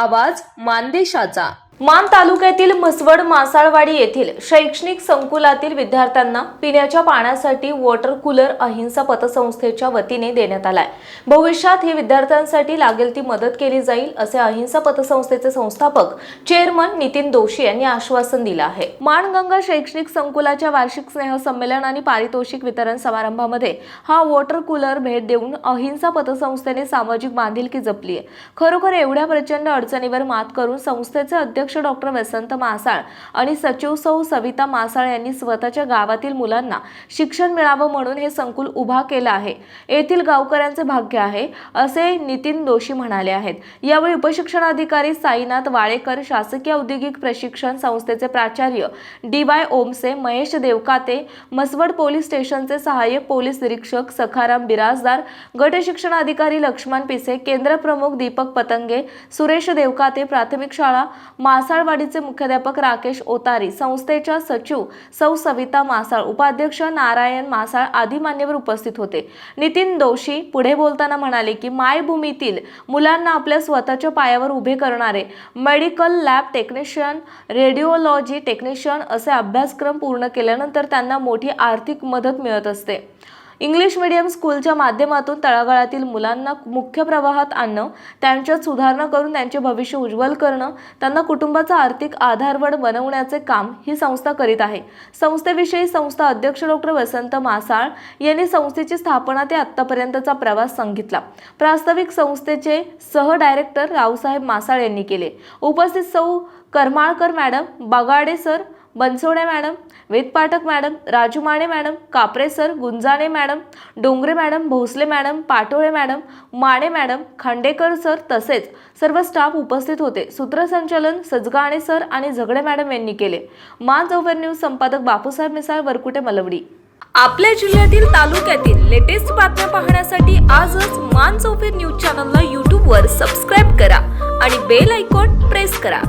आवाज मानदेशाचा. मान तालुक्यातील म्हसवड मासाळवाडी येथील शैक्षणिक संकुलातील विद्यार्थ्यांना पिण्याच्या पाण्यासाठी वॉटर कूलर अहिंसा पतसंस्थेच्या वतीने देण्यात आलाय. भविष्यात ही विद्यार्थ्यांसाठी लागेल ती मदत केली जाईल असे अहिंसा पतसंस्थेचे संस्थापक चेअरमन नितीन दोशी यांनी आश्वासन दिलं आहे. माणगंगा शैक्षणिक संकुलाच्या वार्षिक स्नेह संमेलन आणि पारितोषिक वितरण समारंभामध्ये हा वॉटर कूलर भेट देऊन अहिंसा पतसंस्थेने सामाजिक बांधिलकी जपली आहे खरोखर एवढ्या प्रचंड अडचणीवर मात करून संस्थेचे अध्यक्ष डॉक्टर वसंत मासाळ आणि सचिव सौ सविता मासाळ यांनी स्वतःच्या गावातील मुलांना शिक्षण मिळावं म्हणून हे संकुल उभा केलं आहे. येथील गावकऱ्यांचे भाग्य आहे असे नितीन दोशी म्हणाले आहेत. यावेळी उपशिक्षणाधिकारी साईनाथ वाळेकर शासकीय औद्योगिक प्रशिक्षण संस्थेचे प्राचार्य D Y Omase Mahesh Devkate Mhaswad police स्टेशनचे सहाय्यक पोलीस निरीक्षक सखाराम बिराजदार गट शिक्षण अधिकारी लक्ष्मण पिसे केंद्र प्रमुख दीपक पतंगे सुरेश देवकाते प्राथमिक शाळा मा मासाळवाडीचे मुख्याध्यापक राकेश ओतारी संस्थेच्या सचिव सौ सविता मासाळ उपाध्यक्ष नारायण मासाळ आदी मान्यवर उपस्थित होते. नितीन दोशी पुढे बोलताना म्हणाले की मायभूमीतील मुलांना आपल्या स्वतःच्या पायावर उभे करणारे medical lab technician radiology technician असे अभ्यासक्रम पूर्ण केल्यानंतर त्यांना मोठी आर्थिक मदत मिळत असते. इंग्लिश मीडियम स्कूलच्या माध्यमातून तळागाळातील मुलांना मुख्य प्रवाहात आणणं त्यांच्यात सुधारणा करून त्यांचे भविष्य उज्ज्वल करणं त्यांना कुटुंबाचा आर्थिक आधारवड बनवण्याचे काम ही संस्था करीत आहे. संस्थेविषयी संस्था अध्यक्ष डॉक्टर वसंत मासाळ यांनी संस्थेची स्थापना ते आत्तापर्यंतचा प्रवास सांगितला. प्रास्ताविक संस्थेचे सह डायरेक्टर रावसाहेब मासाळ यांनी केले. उपस्थित सौ Karmalkar madam Bagade sir Bansode madam Ved Pathak madam Raju Mane madam Kapre sir Gunjane madam Dongre madam Bhosale madam Patole madam Mane madam Khandekar sir तसेच सर्व स्टाफ उपस्थित होते. सूत्रसंचालन सजगाणे सर आणि झगडे मॅडम यांनी केले. मान ओव्हर न्यूज संपादक बापूसाहेब मिसाळ वरकुटे मलवडी. आपल्या जिल्ह्यातील तालुक्यातील लेटेस्ट बातम्या पाहण्यासाठी आजच मान चौफेर न्यूज चॅनलला यूट्यूबवर सबस्क्राईब करा आणि बेल आयकॉन प्रेस करा.